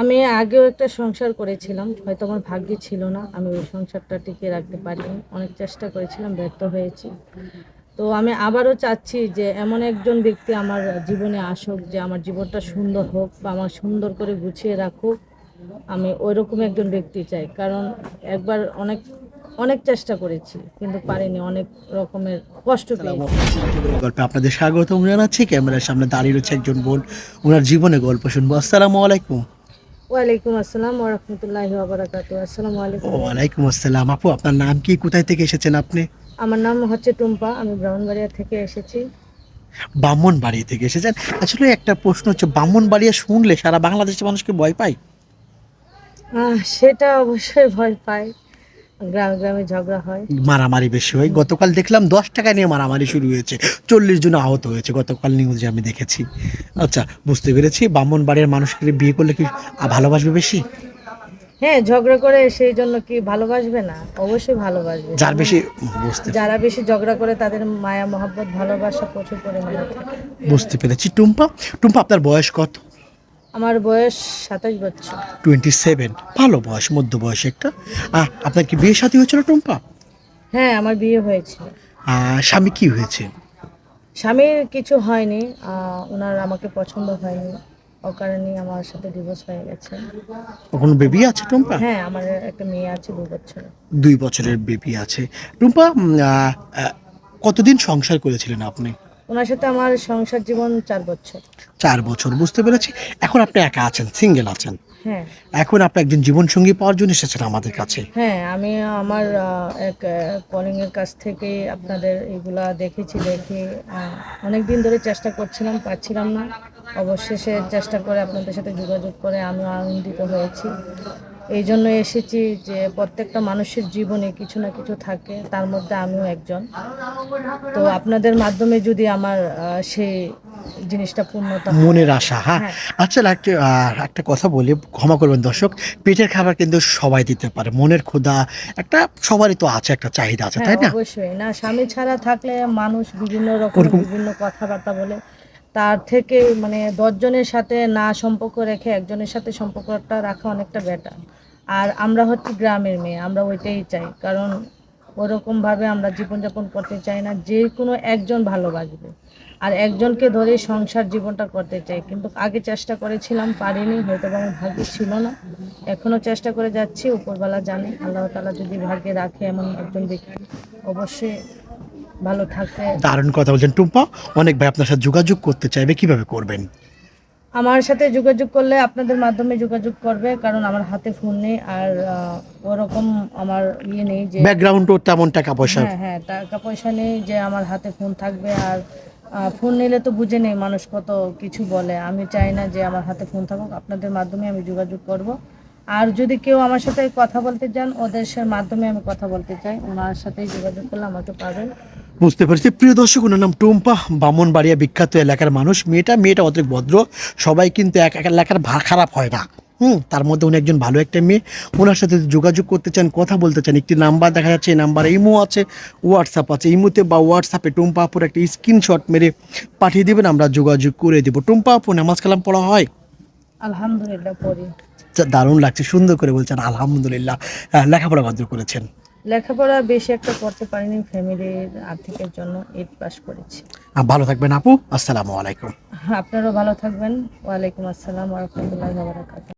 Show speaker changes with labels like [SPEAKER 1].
[SPEAKER 1] আমি আগেও একটা সংসার করেছিলাম, হয়তো আমার ভাগ্যে ছিল না, আমি ওই সংসারটা টিকিয়ে রাখতে পারিনি। অনেক চেষ্টা করেছিলাম, ব্যর্থ হয়েছি। তো আমি আবারও চাচ্ছি যে এমন একজন ব্যক্তি আমার জীবনে আসুক, যে আমার জীবনটা সুন্দর হোক বা আমার সুন্দর করে গুছিয়ে রাখুক। আমি ওইরকম একজন ব্যক্তি চাই। কারণ একবার অনেক অনেক চেষ্টা করেছি, কিন্তু পারিনি, অনেক রকমের কষ্ট
[SPEAKER 2] গল্পে আপনাদের স্বাগতম জানাচ্ছি। ক্যামেরার সামনে দাঁড়িয়ে রয়েছে একজন বোন, ওনার জীবনে গল্প শুনব। আসসালামু আলাইকুম।
[SPEAKER 1] ওয়ালাইকুম আসসালাম ওরহমতুল্লাহি ওবরাকাতু আসসালামু আলাইকুম।
[SPEAKER 2] ওয়ালাইকুম আসসালাম। আপু আপনার নাম কি? কোথায় থেকে এসেছেন আপনি?
[SPEAKER 1] আমার নাম হচ্ছে টুম্পা। আমি ব্রাহ্মণবাড়িয়া থেকে এসেছি।
[SPEAKER 2] ব্রাহ্মণবাড়িয়া থেকে এসেছেন? আসলে একটা প্রশ্ন হচ্ছে ব্রাহ্মণবাড়িয়া শুনলে সারা বাংলাদেশের মানুষকে ভয় পায়?
[SPEAKER 1] সেটা অবশ্যই ভয় পাই গ্রামে গ্রামে ঝগড়া হয়।
[SPEAKER 2] মারামারি বেশি হয়। গতকাল দেখলাম দশ টাকা নিয়ে মারামারি শুরু হয়েছে। চল্লিশ জন আহত হয়েছে। গতকাল নিউজে আমি দেখেছি। আচ্ছা বুঝতে পেরেছি? ব্রাহ্মণ বামনবাড়ির মানুষকে বিয়ে করলে কি ভালোবাসবে বেশি?
[SPEAKER 1] হ্যাঁ ঝগড়া করে সেই জন্য কি ভালোবাসবে না? অবশ্যই ভালোবাসবে।
[SPEAKER 2] যার বেশি বুঝতে
[SPEAKER 1] যারা বেশি ঝগড়া করে তাদের মায়া মহব্বত ভালোবাসা প্রচুর পরিমাণে
[SPEAKER 2] বুঝতে পেরেছি। টুম্পা টুম্পা আপনার বয়স কত?
[SPEAKER 1] আমার বয়স সাতাশ বছর।
[SPEAKER 2] টোয়েন্টি সেভেন ভালো বয়স মধ্য বয়স একটা। আহ, আপনার কি বিয়ে সাথী হয়েছিল টুম্পা?
[SPEAKER 1] হ্যাঁ আমার বিয়ে হয়েছিল।
[SPEAKER 2] আহ, স্বামী কি হয়েছে?
[SPEAKER 1] স্বামীর কিছু হয়নি আহ, ওনার আমাকে পছন্দ হয়নি। অকারণে আমার সাথে ডিভোর্স হয়ে গেছে।
[SPEAKER 2] কোনো বেবি আছে টুম্পা?
[SPEAKER 1] হ্যাঁ আমার একটা মেয়ে আছে দু বছর
[SPEAKER 2] দুই বছরের বেবি আছে। টুম্পা উম, আহ, আহ, কতদিন সংসার করেছিলেন আপনি?
[SPEAKER 1] ওনার সাথে আমার সংসার জীবন চার বছর।
[SPEAKER 2] চার বছর বুঝতে পেরেছি? এখন আপনি একা আছেন সিঙ্গেল আছেন।
[SPEAKER 1] হ্যাঁ।
[SPEAKER 2] এখন আপনি একজন জীবনসঙ্গী পাওয়ার জন্য এসেছেন আমাদের কাছে।
[SPEAKER 1] হ্যাঁ আমি আমার আহ, এক কলিং এর কাছ থেকে আপনাদের এগুলা দেখেছি দেখে অনেক দিন ধরে চেষ্টা করছিলাম পাচ্ছিলাম না। অবশেষে চেষ্টা করে আপনাদের সাথে যোগাযোগ করে আমি আনন্দিত হয়েছি। এই জন্য এসেছি যে প্রত্যেকটা মানুষের জীবনে কিছু না কিছু থাকে তার মধ্যে আমিও একজন। তো আপনাদের মাধ্যমে যদি আমার সেই জিনিসটা পূর্ণতা
[SPEAKER 2] মনের আশা হ্যাঁ?
[SPEAKER 1] হ্যাঁ।
[SPEAKER 2] আচ্ছা একটা একটা কথা বলি ক্ষমা করবেন দর্শক পেটের খাবার কিন্তু সবাই দিতে পারে মনের ক্ষুধা একটা সবারই তো আছে একটা চাহিদা আছে তাই
[SPEAKER 1] হ্যাঁ
[SPEAKER 2] না?
[SPEAKER 1] অবশ্যই। না স্বামী ছাড়া থাকলে মানুষ বিভিন্ন রকম বিভিন্ন কথাবার্তা বলে। তার থেকে মানে দশজনের সাথে না সম্পর্ক রেখে একজনের সাথে সম্পর্কটা রাখা অনেকটা বেটার আর আমরা হচ্ছে গ্রামের মেয়ে, আমরা ওইটাই চাই। কারণ ওরকমভাবে আমরা জীবনযাপন করতে চাই না, যে কোনো একজন ভালোবাসবে। আর একজনকে ধরে সংসার জীবনটা করতে চাই। কিন্তু আগে চেষ্টা করেছিলাম, পারিনি হয়তো বা আমার ভাগ্যে ছিল না। এখনও চেষ্টা করে যাচ্ছি উপরবেলা জানে, আল্লাহ তালা যদি ভাগ্যে রাখে এমন একজন ব্যক্তি, অবশ্যই ভালো থাকতে
[SPEAKER 2] দারুণ কথা বলছেন টুম্পা। অনেক ভাই আপনার সাথে যোগাযোগ করতে চাইবে, কীভাবে করবেন?
[SPEAKER 1] আমার সাথে যোগাযোগ করলে আপনাদের মাধ্যমে যোগাযোগ করবে কারণ আমার হাতে ফোন নেই আর ওরকম আমার ইয়ে নেই যে
[SPEAKER 2] ব্যাকগ্রাউন্ডও তেমন টাকা পয়সা।
[SPEAKER 1] হ্যাঁ হ্যাঁ টাকা পয়সা নেই যে আমার হাতে ফোন থাকবে আর ফোন নিলে তো বুঝে নেই মানুষ কত কিছু বলে। আমি চাই না যে আমার হাতে ফোন থাকুক আপনাদের মাধ্যমে আমি যোগাযোগ করব। আর যদি কেউ আমার সাথে কথা বলতে চান ওদের মাধ্যমে আমি কথা বলতে চাই ওনার সাথেই যোগাযোগ করলে আমাকে পাবেন।
[SPEAKER 2] বুঝতে পেরেছি। প্রিয় দর্শক ওনার নাম টুম্পা। বামনবাড়িয়া বিখ্যাত এলাকার মানুষ। মেয়েটা মেয়েটা অত ভদ্র। সবাই কিন্তু এক এক এলাকার ভা- খারাপ হয় না। হুম তার মধ্যে উনি একজন ভালো একটা মেয়ে। ওনার সাথে যোগাযোগ করতে চান কথা বলতে চান একটি নাম্বার দেখা যাচ্ছে এই নাম্বারে ইমো আছে হোয়াটসঅ্যাপ আছে। ইমোতে বা হোয়াটসঅ্যাপে টুম্পা আপুর একটা স্ক্রিনশট মেরে পাঠিয়ে দেবেন আমরা যোগাযোগ করে দেবো। টুম্পা আপু নামাজ কালাম পড়া হয়?
[SPEAKER 1] আলহামদুলিল্লাহ পড়ি।
[SPEAKER 2] দারুণ লাগছে সুন্দর করে বলছেন আলহামদুলিল্লাহ। লেখাপড়া কত করেছেন।
[SPEAKER 1] লেখাপড়া বেশি একটা করতে পারিনি ফ্যামিলির আর্থিকের জন্য এইট পাস করেছি।
[SPEAKER 2] ভালো থাকবেন আপু আসসালামু আলাইকুম।
[SPEAKER 1] আপনারাও ভালো থাকবেন। ওয়ালাইকুম আসসালাম রহমতুল্লাহ বারাকাতুহ।